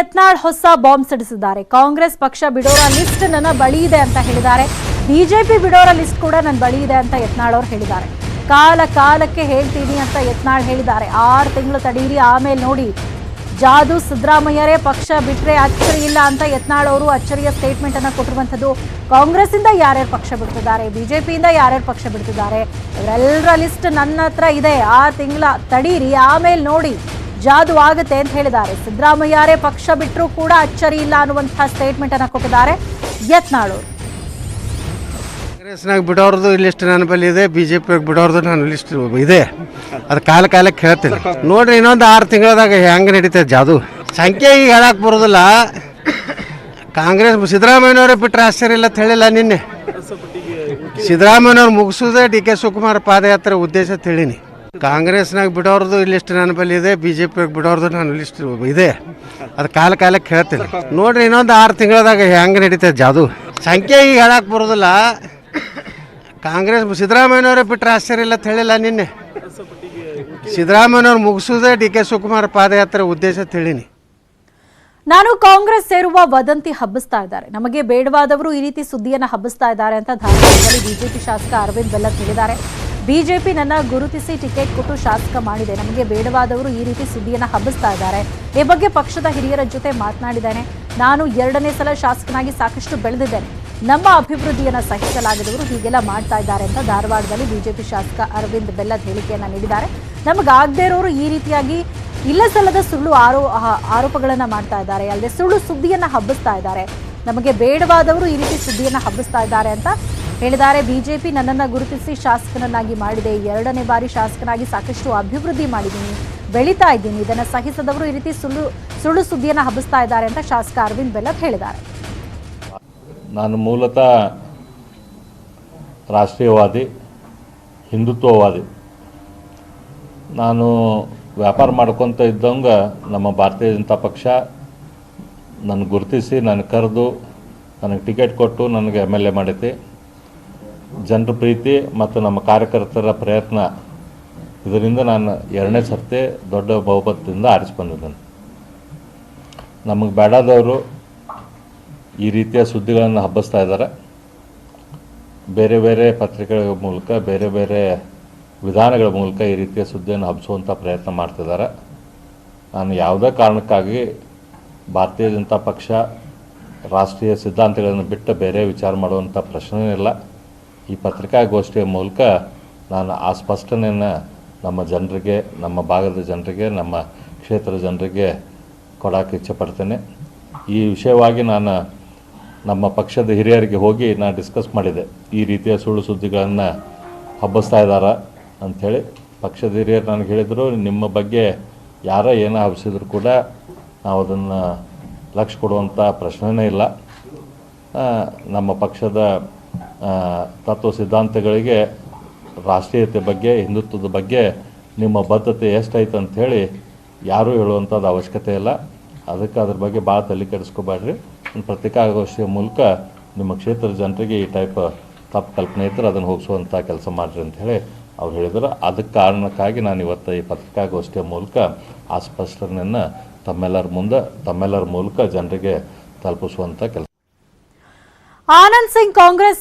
ಯತ್ನಾಳ್ ಹೊಸ ಬಾಂಬ್ ಸಿಡಿಸಿದ್ದಾರೆ. ಕಾಂಗ್ರೆಸ್ ಪಕ್ಷ ಬಿಡೋರ ಲಿಸ್ಟ್ ನನ್ನ ಬಳಿ ಇದೆ ಅಂತ ಹೇಳಿದ್ದಾರೆ. ಬಿಜೆಪಿ ಬಿಡೋರ ಲಿಸ್ಟ್ ಕೂಡ ನನ್ನ ಬಳಿ ಇದೆ ಅಂತ ಯತ್ನಾಳ್ ಅವರು ಹೇಳಿದ್ದಾರೆ. ಕಾಲ ಕಾಲಕ್ಕೆ ಹೇಳ್ತೀನಿ ಅಂತ ಯತ್ನಾಳ್ ಹೇಳಿದ್ದಾರೆ. ಆರು ತಿಂಗಳು ತಡೀರಿ, ಆಮೇಲೆ ನೋಡಿ. ಜಾದು ಸಿದ್ದರಾಮಯ್ಯರೇ ಪಕ್ಷ ಬಿಟ್ಟರೆ ಅಚ್ಚರಿ ಇಲ್ಲ ಅಂತ ಯತ್ನಾಳ್ ಅವರು ಅಚ್ಚರಿಯ ಸ್ಟೇಟ್ಮೆಂಟ್ ಅನ್ನು ಕೊಟ್ಟಿರುವಂಥದ್ದು ಕಾಂಗ್ರೆಸ್ ಇಂದ ಯಾರ್ಯಾರು ಪಕ್ಷ ಬಿಡ್ತಿದ್ದಾರೆ, ಬಿಜೆಪಿಯಿಂದ ಯಾರ್ಯಾರು ಪಕ್ಷ ಬಿಡ್ತಿದ್ದಾರೆ ಇವರೆಲ್ಲರ ಲಿಸ್ಟ್ ನನ್ನ ಹತ್ರ ಇದೆ. ಆರು ತಿಂಗಳ ತಡೀರಿ, ಆಮೇಲೆ ನೋಡಿ. ಜಾದು ಆಗುತ್ತೆ ಅಂತ ಹೇಳಿದ್ದಾರೆ. ಸಿದ್ದರಾಮಯ್ಯರೇ ಪಕ್ಷ ಬಿಟ್ಟರೂ ಕೂಡ ಅಚ್ಚರಿ ಇಲ್ಲ ಅನ್ನುವಂತಹ ಸ್ಟೇಟ್ಮೆಂಟ್ ಅನ್ನ ಕೊಟ್ಟಿದ್ದಾರೆ. ಯತ್ನಾಳು ಕಾಂಗ್ರೆಸ್ನಾಗ ಬಿಡೋರ್ದು ಲಿಸ್ಟ್ ನನ್ನ ಬಳಿ ಇದೆ ಬಿ ಜೆ ಪಿ ಬಿಡೋರ್ದು ನನ್ನ ಲಿಸ್ಟ್ ಇದೆ. ಅದು ಕಾಲ ಕಾಲಕ್ಕೆ ಹೇಳ್ತೀನಿ. ನೋಡ್ರಿ, ಇನ್ನೊಂದು ಆರು ತಿಂಗಳದಾಗ ಹೆಂಗೆ ನಡೀತದೆ ಜಾದು? ಸಂಖ್ಯೆ ಈಗ ಹೇಳಕ್ಕೆ ಬರೋದಿಲ್ಲ. ಕಾಂಗ್ರೆಸ್ ಸಿದ್ದರಾಮಯ್ಯನವರೇ ಬಿಟ್ಟರೆ ಆಶ್ಚರ್ಯ ಇಲ್ಲ ಅಂತ ಹೇಳಿಲ್ಲ ನಿನ್ನೆ. ಸಿದ್ದರಾಮಯ್ಯನವ್ರು ಮುಗಿಸೋದೇ ಡಿ ಕೆ ಶಿವಕುಮಾರ್ ಪಾದಯಾತ್ರೆ ಉದ್ದೇಶ ತಿಳಿನಿ ಕಾಂಗ್ರೆಸ್ನಾಗ ಬಿಡೋರ್ದು ಲಿಸ್ಟ್ ನನ್ನ ಬಳಿ ಇದೆ ಬಿ ಜೆ ಪಿ ಬಿಡೋರ್ದು ನನ್ನ ಲಿಸ್ಟ್ ಇದೆ. ಅದು ಕಾಲ ಕಾಲಕ್ಕೆ ಹೇಳ್ತೀನಿ. ನೋಡ್ರಿ, ಇನ್ನೊಂದು ಆರು ತಿಂಗಳದಾಗ ಹೆಂಗೆ ನಡೀತದೆ ಜಾದು? ಸಂಖ್ಯೆ ಈಗ ಹೇಳಕ್ಕೆ ಬರೋದಿಲ್ಲ. ಕಾಂಗ್ರೆಸ್ ಸಿದ್ದರಾಮಯ್ಯನವರೇ ಬಿಟ್ಟರೆ ಆಶ್ಚರ್ಯ ಇಲ್ಲ ಅಂತ ಹೇಳಿಲ್ಲ ನಿನ್ನೆ. ಸಿದ್ದರಾಮಯ್ಯನವ್ರು ಮುಗಿಸೋದೇ ಡಿ ಕೆ ಶಿವಕುಮಾರ್ ಪಾದಯಾತ್ರೆ ಉದ್ದೇಶ ತಿಳಿನಿ ನಾನು ಕಾಂಗ್ರೆಸ್ ಸೇರುವ ವದಂತಿ ಹಬ್ಬಿಸ್ತಾ ಇದ್ದಾರೆ. ನಮಗೆ ಬೇಡವಾದವರು ಈ ರೀತಿ ಸುದ್ದಿಯನ್ನ ಹಬ್ಬಿಸ್ತಾ ಇದ್ದಾರೆ ಅಂತ ಧಾರವಾಡದಲ್ಲಿ ಬಿಜೆಪಿ ಶಾಸಕ ಅರವಿಂದ್ ಬೆಲ್ಲತ್ ಹೇಳಿದ್ದಾರೆ. ಬಿಜೆಪಿ ನನ್ನ ಗುರುತಿಸಿ ಟಿಕೆಟ್ ಕೊಟ್ಟು ಶಾಸಕ ಮಾಡಿದೆ. ನಮಗೆ ಬೇಡವಾದವರು ಈ ರೀತಿ ಸುದ್ದಿಯನ್ನು ಹಬ್ಬಿಸ್ತಾ ಇದ್ದಾರೆ. ಈ ಬಗ್ಗೆ ಪಕ್ಷದ ಹಿರಿಯರ ಜೊತೆ ಮಾತನಾಡಿದ್ದೇನೆ. ನಾನು ಎರಡನೇ ಸಲ ಶಾಸಕನಾಗಿ ಸಾಕಷ್ಟು ಬೆಳೆದಿದ್ದೇನೆ. ನಮ್ಮ ಅಭಿವೃದ್ಧಿಯನ್ನು ಸಹಿಸಲಾಗದವರು ಹೀಗೆಲ್ಲ ಮಾಡ್ತಾ ಇದ್ದಾರೆ ಅಂತ ಧಾರವಾಡದಲ್ಲಿ ಬಿಜೆಪಿ ಶಾಸಕ ಅರವಿಂದ್ ಬೆಲ್ಲದ್ ಹೇಳಿಕೆಯನ್ನು ನೀಡಿದ್ದಾರೆ. ನಮಗಾಗದೇ ಇರೋರು ಈ ರೀತಿಯಾಗಿ ಇಲ್ಲ ಸಲ್ಲದ ಸುಳ್ಳು ಆರೋ ಆರೋಪಗಳನ್ನು ಮಾಡ್ತಾ ಇದ್ದಾರೆ. ಅಲ್ಲದೆ ಸುಳ್ಳು ಸುದ್ದಿಯನ್ನು ಹಬ್ಬಿಸ್ತಾ ಇದ್ದಾರೆ. ನಮಗೆ ಬೇಡವಾದವರು ಈ ರೀತಿ ಸುದ್ದಿಯನ್ನು ಹಬ್ಬಿಸ್ತಾ ಇದ್ದಾರೆ ಅಂತ ಹೇಳಿದ್ದಾರೆ. ಬಿಜೆಪಿ ನನ್ನನ್ನು ಗುರುತಿಸಿ ಶಾಸಕನನ್ನಾಗಿ ಮಾಡಿದೆ. ಎರಡನೇ ಬಾರಿ ಶಾಸಕನಾಗಿ ಸಾಕಷ್ಟು ಅಭಿವೃದ್ಧಿ ಮಾಡಿದ್ದೀನಿ. ಬೆಳೀತಾ ಇದ್ದೀನಿ. ಇದನ್ನು ಸಹಿಸದವರು ಈ ರೀತಿ ಸುಳ್ಳು ಸುಳ್ಳು ಸುದ್ದಿಯನ್ನು ಹಬ್ಬಿಸ್ತಾ ಇದ್ದಾರೆ ಅಂತ ಶಾಸಕ ಅರವಿಂದ್ ಬೆಲ್ಲತ್ ಹೇಳಿದ್ದಾರೆ. ನಾನು ಮೂಲತಃ ರಾಷ್ಟ್ರೀಯವಾದಿ, ಹಿಂದುತ್ವವಾದಿ. ನಾನು ವ್ಯಾಪಾರ ಮಾಡ್ಕೊತ ಇದ್ದಂಗೆ ನಮ್ಮ ಭಾರತೀಯ ಜನತಾ ಪಕ್ಷ ನನ್ನ ಗುರುತಿಸಿ ನನ್ನ ಕರೆದು, ನನಗೆ ಟಿಕೆಟ್ ಕೊಟ್ಟು, ನನಗೆ ಎಂ ಎಲ್ ಎ ಮಾಡೈತಿ ಜನರ ಪ್ರೀತಿ ಮತ್ತು ನಮ್ಮ ಕಾರ್ಯಕರ್ತರ ಪ್ರಯತ್ನ. ಇದರಿಂದ ನಾನು ಎರಡನೇ ಸರ್ತಿ ದೊಡ್ಡ ಬಹುಮತದಿಂದ ಆರಿಸಿ ಬಂದಿದ್ದೇನೆ ನಮಗೆ ಬೇಡಾದವರು ಈ ರೀತಿಯ ಸುದ್ದಿಗಳನ್ನು ಹಬ್ಬಿಸ್ತಾ ಇದ್ದಾರೆ. ಬೇರೆ ಬೇರೆ ಪತ್ರಿಕೆಗಳ ಮೂಲಕ, ಬೇರೆ ಬೇರೆ ವಿಧಾನಗಳ ಮೂಲಕ ಈ ರೀತಿಯ ಸುದ್ದಿಯನ್ನು ಹಬ್ಬಿಸುವಂಥ ಪ್ರಯತ್ನ ಮಾಡ್ತಿದ್ದಾರೆ. ನಾನು ಯಾವುದೇ ಕಾರಣಕ್ಕಾಗಿ ಭಾರತೀಯ ಜನತಾ ಪಕ್ಷ ರಾಷ್ಟ್ರೀಯ ಸಿದ್ಧಾಂತಗಳನ್ನು ಬಿಟ್ಟು ಬೇರೆ ವಿಚಾರ ಮಾಡುವಂಥ ಪ್ರಶ್ನೆ ಇಲ್ಲ. ಈ ಪತ್ರಿಕಾಗೋಷ್ಠಿಯ ಮೂಲಕ ನಾನು ಆ ಸ್ಪಷ್ಟನೆಯನ್ನು ನಮ್ಮ ಜನರಿಗೆ, ನಮ್ಮ ಭಾಗದ ಜನರಿಗೆ, ನಮ್ಮ ಕ್ಷೇತ್ರದ ಜನರಿಗೆ ಕೊಡೋಕ್ಕೆ ಇಚ್ಛೆಪಡ್ತೇನೆ. ಈ ವಿಷಯವಾಗಿ ನಾನು ನಮ್ಮ ಪಕ್ಷದ ಹಿರಿಯರಿಗೆ ಹೋಗಿ ನಾನು ಡಿಸ್ಕಸ್ ಮಾಡಿದೆ. ಈ ರೀತಿಯ ಸುಳ್ಳು ಸುದ್ದಿಗಳನ್ನು ಹಬ್ಬಿಸ್ತಾ ಇದ್ದಾರೆ ಅಂಥೇಳಿ ಪಕ್ಷದ ಹಿರಿಯರು ನನಗೆ ಹೇಳಿದರು. ನಿಮ್ಮ ಬಗ್ಗೆ ಯಾರ ಏನೋ ಹಬ್ಬಿಸಿದ್ರು ಕೂಡ ನಾವು ಅದನ್ನು ಲಕ್ಷ್ಯ ಕೊಡುವಂಥ ಪ್ರಶ್ನೆಯೇ ಇಲ್ಲ. ನಮ್ಮ ಪಕ್ಷದ ತತ್ವ ಸಿದ್ಧಾಂತಗಳಿಗೆ ರಾಷ್ಟ್ರೀಯತೆ ಬಗ್ಗೆ, ಹಿಂದುತ್ವದ ಬಗ್ಗೆ ನಿಮ್ಮ ಬದ್ಧತೆ ಎಷ್ಟೈತೆ ಅಂಥೇಳಿ ಯಾರೂ ಹೇಳುವಂಥದ್ದು ಅವಶ್ಯಕತೆ ಇಲ್ಲ. ಅದಕ್ಕೆ ಅದ್ರ ಬಗ್ಗೆ ಭಾಳ ತಲೆ ಕೆಡಿಸ್ಕೋಬೇಡ್ರಿ. ಒಂದು ಪತ್ರಿಕಾಗೋಷ್ಠಿಯ ಮೂಲಕ ನಿಮ್ಮ ಕ್ಷೇತ್ರದ ಜನರಿಗೆ ಈ ಟೈಪ್ ತಪ್ಪು ಕಲ್ಪನೆ ಇದ್ದರೆ ಅದನ್ನು ಹೋಗಿಸುವಂಥ ಕೆಲಸ ಮಾಡಿರಿ ಅಂಥೇಳಿ ಅವ್ರು ಹೇಳಿದ್ರು. ಅದಕ್ಕೆ ಕಾರಣಕ್ಕಾಗಿ ನಾನು ಇವತ್ತು ಈ ಪತ್ರಿಕಾಗೋಷ್ಠಿಯ ಮೂಲಕ ಆ ಸ್ಪಷ್ಟನೆಯನ್ನು ತಮ್ಮೆಲ್ಲರ ಮುಂದೆ, ತಮ್ಮೆಲ್ಲರ ಮೂಲಕ ಜನರಿಗೆ ತಲುಪಿಸುವಂಥ ಕೆಲಸ. ಆನಂದ್ ಸಿಂಗ್ ಕಾಂಗ್ರೆಸ್